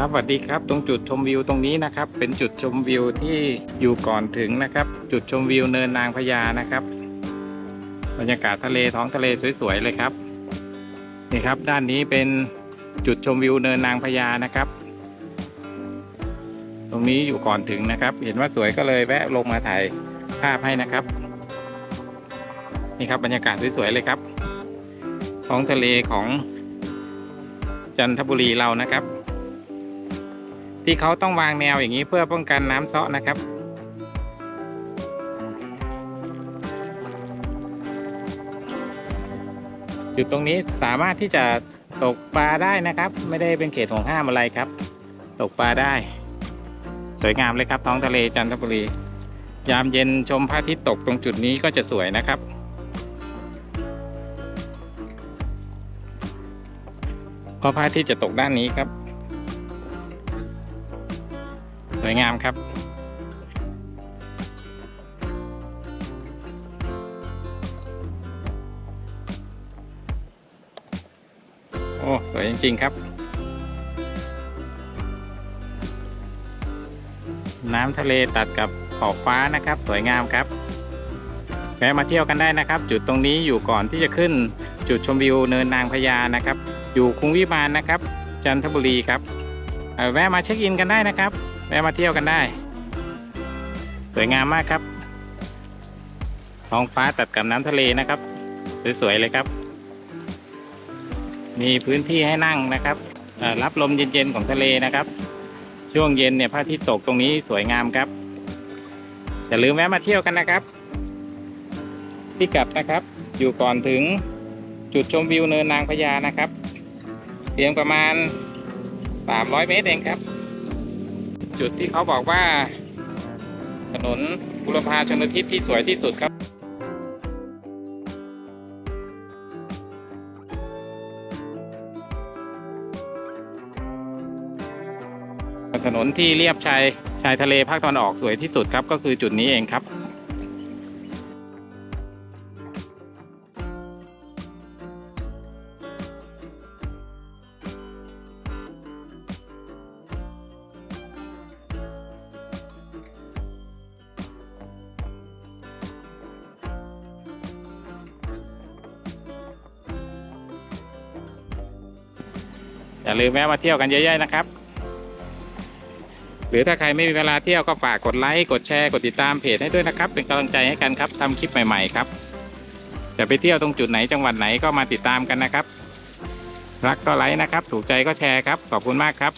ครับสวัสดีครับ ตรงจุดชมวิวตรงนี้นะครับ เป็นจุดชมวิวที่อยู่ก่อนถึงนะครับ จุดชมวิวเนินนางพญานะครับ บรรยากาศทะเลท้องทะเลสวยๆเลยครับนี่ครับ ด้านนี้เป็นจุดชมวิวเนินนางพญานะครับ ตรงนี้อยู่ก่อนถึงนะครับ เห็นว่าสวยก็เลยแวะลงมาถ่ายภาพให้นะครับ นี่ครับบรรยากาศสวยๆเลยครับ ท้องทะเลของจันทบุรีเรานะครับ ที่เขาต้องวางแนวอย่างนี้เพื่อป้องกันน้ำเซาะนะครับจุดตรงนี้สามารถที่จะตกปลาได้นะครับ ไม่ได้เป็นเขตของห้ามอะไรครับ ตกปลาได้ สวยงามเลยครับ ท้องทะเลจันทบุรี ยามเย็นชมพระอาทิตย์ตกตรงจุดนี้ก็จะสวยนะครับ เพราะพระอาทิตย์จะตกด้านนี้ครับ วยงามครับโอ้สวยจริง ๆ ครับ น้ำทะเลตัดกับขอบฟ้านะครับ สวยงามครับแวะมาเที่ยวกันได้นะครับ จุดตรงนี้อยู่ก่อนที่จะขึ้น จุดชมวิวเนินนางพญานะครับ อยู่กรุงวิมานนะครับ จันทบุรีครับ แวะมาเช็คอินกันได้นะครับ แวะมาเที่ยวกันได้ สวยงามมากครับ ท้องฟ้าตัดกับน้ำทะเลนะครับ สวยๆเลยครับ มีพื้นที่ให้นั่งนะครับรับลมเย็นๆของทะเลนะครับ ช่วงเย็นเนี่ยพระอาทิตย์ตกตรงนี้สวยงามครับอย่าลืมแวะมาเที่ยวกันนะครับ ที่กลับนะครับ อยู่ก่อนถึงจุดชมวิวเนินนางพญานะครับเพียงประมาณ 300 เมตรเองครับ จุดที่เขาบอกว่า ถนนบุรพาชนทิศที่สวยที่สุดครับถนนที่เรียบชายชายทะเลภาคตะวันออกสวยที่สุดครับ ก็คือจุดนี้เองครับ อย่าลืมแวะมาเที่ยวกันเยอะๆนะครับ หรือถ้าใครไม่มีเวลาเที่ยวก็ฝากกดไลค์กดแชร์กดติดตามเพจให้ด้วยนะครับ เป็นกำลังใจให้กันครับทำคลิปใหม่ ๆ ครับ จะไปเที่ยวตรงจุดไหนจังหวัดไหนก็มาติดตามกันนะครับ รักก็ไลค์นะครับ ถูกใจก็แชร์ครับ ขอบคุณมากครับ